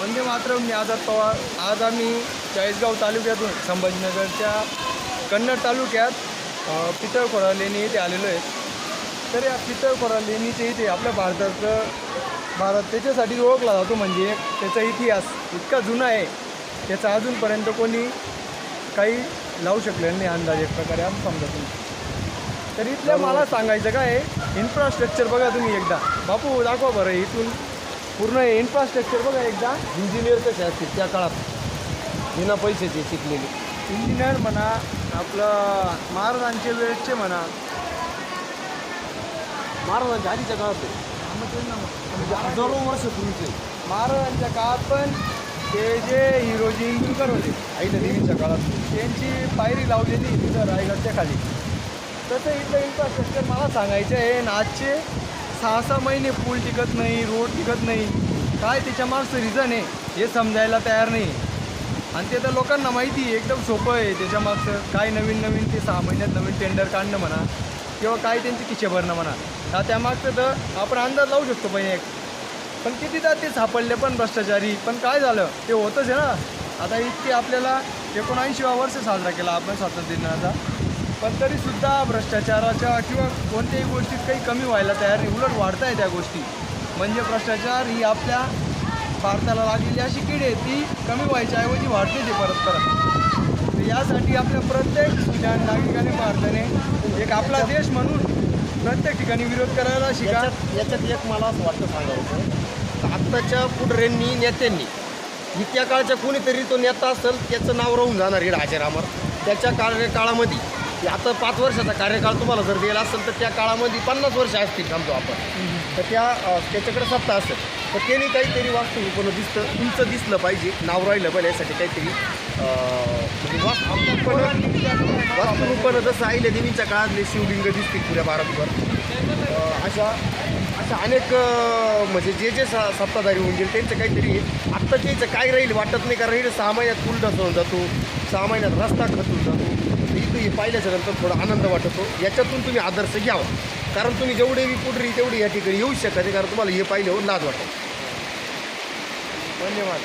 वंदे मातरम मी आझाद पवार. आज आम्ही चाळीसगाव तालुक्यातून संभाजीनगरच्या कन्नड तालुक्यात पितळखोरा लेणी येथे आलेलो आहे. तर या पितळखोरा लेणीचे इथे आपल्या भारताचं भारत त्याच्यासाठी ओळखला जातो म्हणजे त्याचा इतिहास इतका जुना आहे. त्याचा अजूनपर्यंत कोणी काही लावू शकलेलं नाही अंदाज एक प्रकारे असं समजा तुम्ही. तर इथल्या मला सांगायचं काय इन्फ्रास्ट्रक्चर बघा तुम्ही एकदा. बापू दाखवा बरं इथून. पूर्ण इन्फ्रास्ट्रक्चर बघा एकदा. इंजिनियर कसे असतील त्या काळात? बिना पैशाचे शिकलेले. इंजिनियर म्हणा आपलं महाराजांचे वेळेसचे म्हणा. महाराजांच्या आधीच्या काळात. म्हणजे हजारो वर्ष पूर्वीचे. महाराजांच्या काळात पण ते जे हिरोजी इंदुरकर होते आईला देवीच्या काळात त्यांची पायरी लावलेली तिथं रायगडच्या खाली. तसं इथलं इन्फ्रास्ट्रक्चर मला सांगायचं आहे आणि आजचे सहा सहा महिने पूल टिकत नाही रोड टिकत नाही. काय त्याच्या मागचं रिझन आहे हे समजायला तयार नाही. आणि ते तर लोकांना माहिती आहे एकदम सोपं आहे त्याच्या मागचं. काय नवीन नवीन ते सहा महिन्यात नवीन टेंडर काढणं म्हणा किंवा काय त्यांची किचे भरणं म्हणा. हा त्यामागचं तर आपण अंदाज लावू शकतो पण एक. पण कितीदा ते सापडले पण भ्रष्टाचारी. पण काय झालं? ते होतंच आहे ना. आता इतके आपल्याला एकोणऐंशीवा वर्ष साजरा केला आपण स्वातंत्र्य दिनाचा पण तरीसुद्धा भ्रष्टाचाराच्या किंवा कोणत्याही गोष्टीत काही कमी व्हायला तयार नाही. उलट वाढत आहे त्या गोष्टी. म्हणजे भ्रष्टाचार ही आपल्या भारताला लागलेली अशी किडी आहे ती कमी व्हायच्या ऐवजी वाढते ते परत परत. यासाठी आपल्या प्रत्येक सुजाण नागरिकाने भारताने एक आपला देश म्हणून प्रत्येक ठिकाणी विरोध करायला शिका. याच्यात याच्यात एक मला असं वाटतं सांगायचं आत्ताच्या पुढऱ्यांनी नेत्यांनी इतक्या काळच्या कोणीतरी तो नेता असेल त्याचं नाव राहून जाणार हे राजारामर त्याच्या कार्यकाळामध्ये आता पाच वर्षाचा कार्यकाळ तुम्हाला जर दिला असेल तर त्या काळामध्ये पन्नास वर्ष असतील थांबतो आपण. तर त्या त्याच्याकडे सत्ता असेल. तर त्यांनी काहीतरी वास्तविकपणं दिसतं तुमचं दिसलं पाहिजे नाव राहिलं पाहिजे यासाठी काहीतरी अं, म्हणजे वास्तविकपणं जसं आईल्या देवीच्या काळातले शिवलिंग दिसतील पुऱ्या भारतभर. अशा अशा अनेक म्हणजे जे जे सत्ताधारी होऊन गेले त्यांचं काहीतरी आत्ताच्या इथं काय राहील वाटत नाही कारण सहा महिन्यात पूल ढसळून जातो. सहा महिन्यात रस्ता खचून जातो. तर इथं हे पाहिल्याच्या नंतर थोडा आनंद वाटतो. याच्यातून तुम्ही आदर्श घ्यावा. कारण तुम्ही जेवढे बी पुढरी तेवढी या ठिकाणी येऊ शकत नाही. कारण तुम्हाला हे पाहिल्यावर लाज वाटत. धन्यवाद.